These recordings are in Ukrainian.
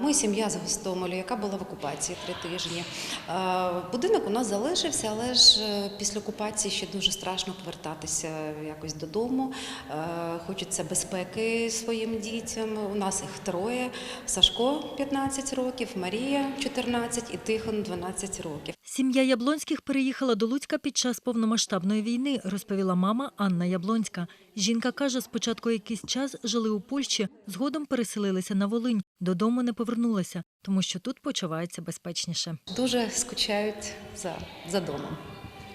Ми сім'я з Гостомелю, яка була в окупації три тижні. Е, Будинок у нас залишився, але ж е, після окупації ще дуже страшно повертатися якось додому. Е, Хочеться безпеки своїм дітям. У нас їх троє: Сашко 15 років, Марія 14 і Тихон 12 років. Сім'я Яблонських переїхала до Луцька під час повномасштабної війни, розповіла мама Анна Яблонська. Жінка каже, спочатку якийсь час жили у Польщі, згодом переселилися на Волинь. Додому не повернулася, тому що тут почувається безпечніше. Дуже скучають за, за домом.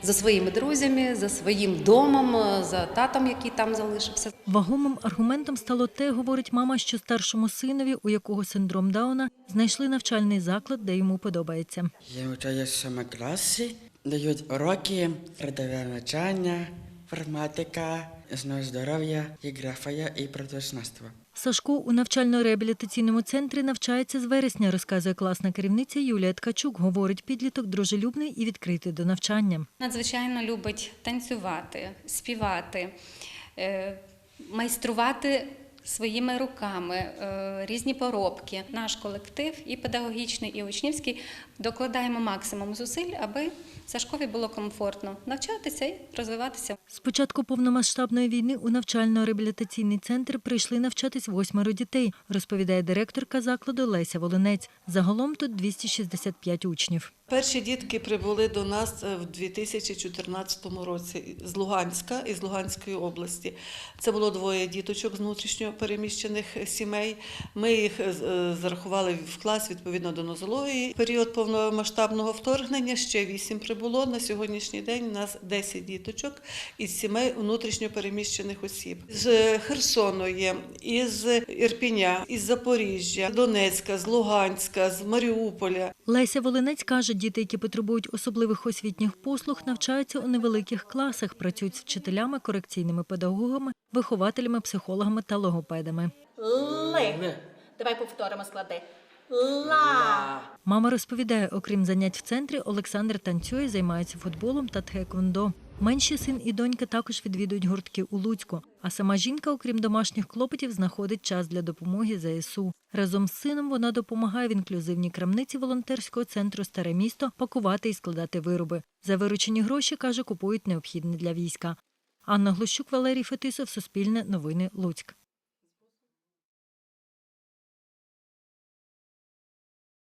За своїми друзями, за своїм домом, за татом, який там залишився. Вагомим аргументом стало те, говорить мама, що старшому синові, у якого синдром Дауна, знайшли навчальний заклад, де йому подобається. Я навчаюся в сьомій класі, дають уроки, родове навчання, інформатика, основи здоров'я, географія і природознавство. Сашко у навчально-реабілітаційному центрі навчається з вересня, розказує класна керівниця Юлія Ткачук. Говорить, підліток дружелюбний і відкритий до навчання. надзвичайно любить танцювати, співати, е, майструвати своїми руками е, різні поробки. Наш колектив, і педагогічний, і учнівський, докладаємо максимум зусиль, аби Сашкові було комфортно навчатися і розвиватися. З початку повномасштабної війни у навчально-реабілітаційний центр прийшли навчатись восьмеро дітей, розповідає директорка закладу Леся Волинець. Загалом тут 265 учнів. Перші дітки прибули до нас е, в 2014 році з Луганська із Луганської області. Це було двоє діточок з внутрішньо переміщених сімей. Ми їх е, зарахували в клас відповідно до нозології. Період повномасштабного вторгнення ще вісім прибуло. На сьогоднішній день у нас 10 діточок із сімей внутрішньо переміщених осіб. З Херсону є, із Ірпіня, із Запоріжжя, Донецька, з Луганська, з Маріуполя. Леся Волинець каже, діти, які потребують особливих освітніх послуг, навчаються у невеликих класах, працюють з вчителями, корекційними педагогами, вихователями, психологами та логопедами. Ли. Давай повторимо склади. Ла. Мама розповідає, окрім занять в центрі, Олександр танцює, займається футболом та тхеквондо. Менші син і донька також відвідують гуртки у Луцьку. А сама жінка, окрім домашніх клопотів, знаходить час для допомоги ЗСУ. Разом з сином вона допомагає в інклюзивній крамниці волонтерського центру Старе місто пакувати і складати вироби. За виручені гроші, каже, купують необхідне для війська. Анна Глущук, Валерій Фетисов, Суспільне, Новини, Луцьк.